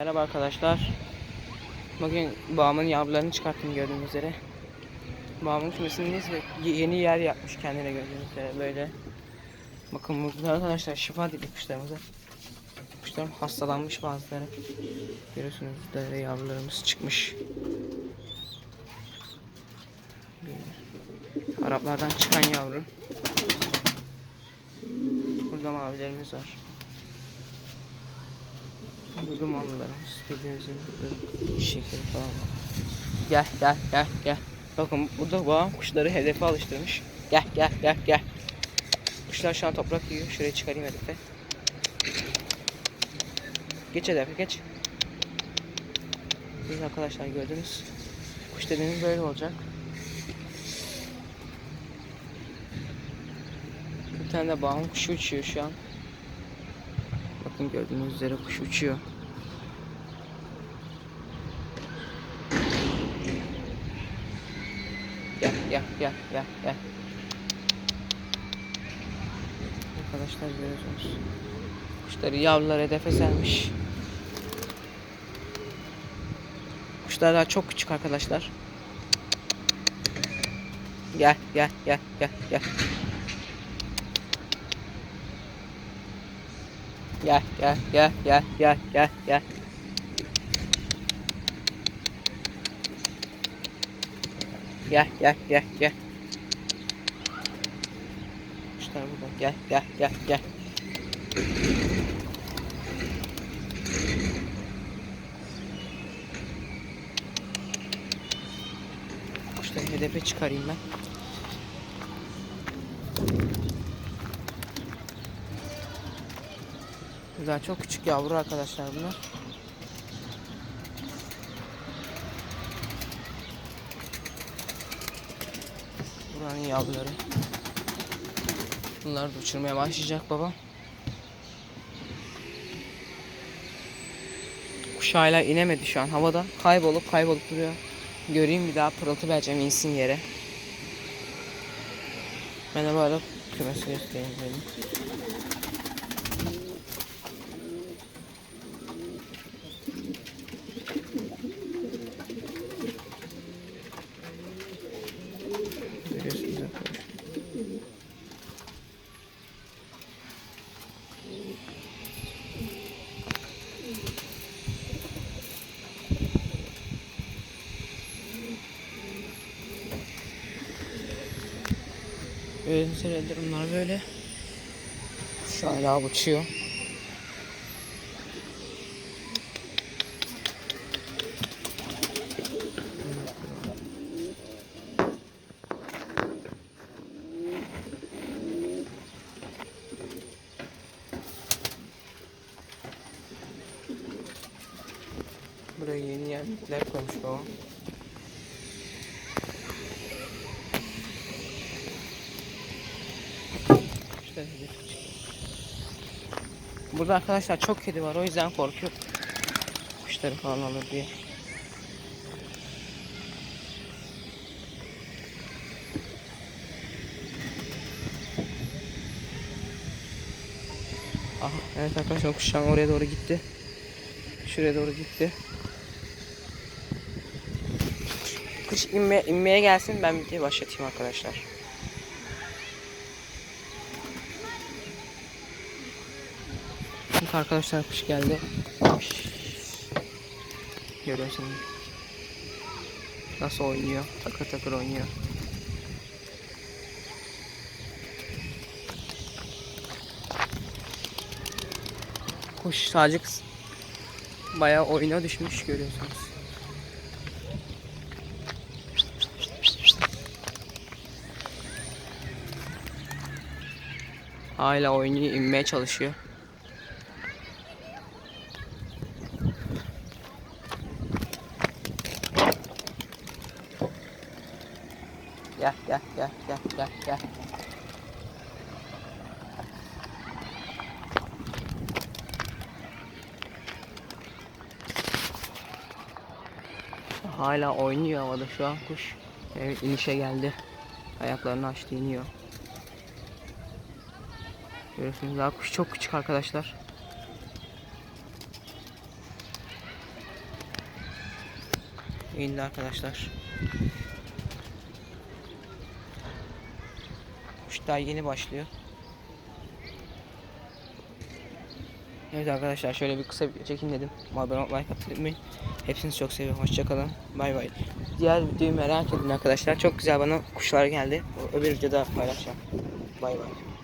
Merhaba arkadaşlar. Bugün bağımın yavrularını çıkarttım gördüğünüz üzere. Bağımın kümesindeyiz ve yeni yer yapmış kendine gördüğünüz üzere böyle. Bakın burada arkadaşlar şifa dili kuşlarımıza. Kuşlarım hastalanmış bazıları. Görüyorsunuz böyle yavrularımız çıkmış. Araplardan çıkan yavru. Burada mavilerimiz var. Burada mallarımız bildiğiniz gibi şekeri falan var. Gel gel gel gel. Bakın burada bağım kuşları hedefe alıştırmış. Gel gel gel gel. Kuşlar şu an toprak yiyor. Şuraya çıkarayım hedefe. Geç hedefe geç. Siz arkadaşlar gördünüz. Kuş dediğimiz böyle olacak. Bir tane de bağım kuşu uçuyor şu an. Bakın gördüğünüz üzere kuş uçuyor. Gel gel gel gel gel. Arkadaşlar görüyorsunuz. Kuşları yavrular hedefe sermiş. Kuşlar daha çok küçük arkadaşlar. Gel gel gel gel gel. Gel gel gel gel gel gel gel. Gel gel gel gel. Kuşlar burada. Gel gel gel gel. Kuşları hedefe çıkarayım ben. Daha çok küçük yavru arkadaşlar bunlar. Buranın yavruları. Bunlar da uçurmaya başlayacak baba. Kuş hala inemedi şu an havada. Kaybolup kaybolup duruyor. Göreyim bir daha pırıltı vereceğim insin yere. Ben de böyle kümesi göstereyim dedim. Görüyorsunuz arkadaşlar. Seyredilir bunlar böyle. Şu hala uçuyor. Buraya yeni yerler koymuş İşte Burada arkadaşlar çok kedi var o yüzden korkuyorum. Kuşları falan alır diye. Aha, evet arkadaşlar kuş şu an oraya doğru gitti. Şuraya doğru gitti. Kuş inme, inmeye gelsin ben bir başlatayım arkadaşlar. Şimdi arkadaşlar kuş geldi. Görüyorsunuz. Nasıl oynuyor? Takır takır oynuyor. Kuş sadece bayağı oyuna düşmüş görüyorsunuz. Hala oynuyor, inmeye çalışıyor. Gel gel gel gel gel gel. Hala oynuyor havada şu an kuş. Evet inişe geldi. Ayaklarını açtı iniyor. Görüyorsunuz daha kuş çok küçük arkadaşlar. indi arkadaşlar. Daha yeni başlıyor. Evet arkadaşlar şöyle bir kısa bir çekin dedim. Abone ol, like atmayı. Hepsinizi çok seviyorum. Hoşçakalın. Bay bay. Diğer videoyu merak edin arkadaşlar. Çok güzel bana kuşlar geldi. Öbür videoda paylaşacağım. Bay bay.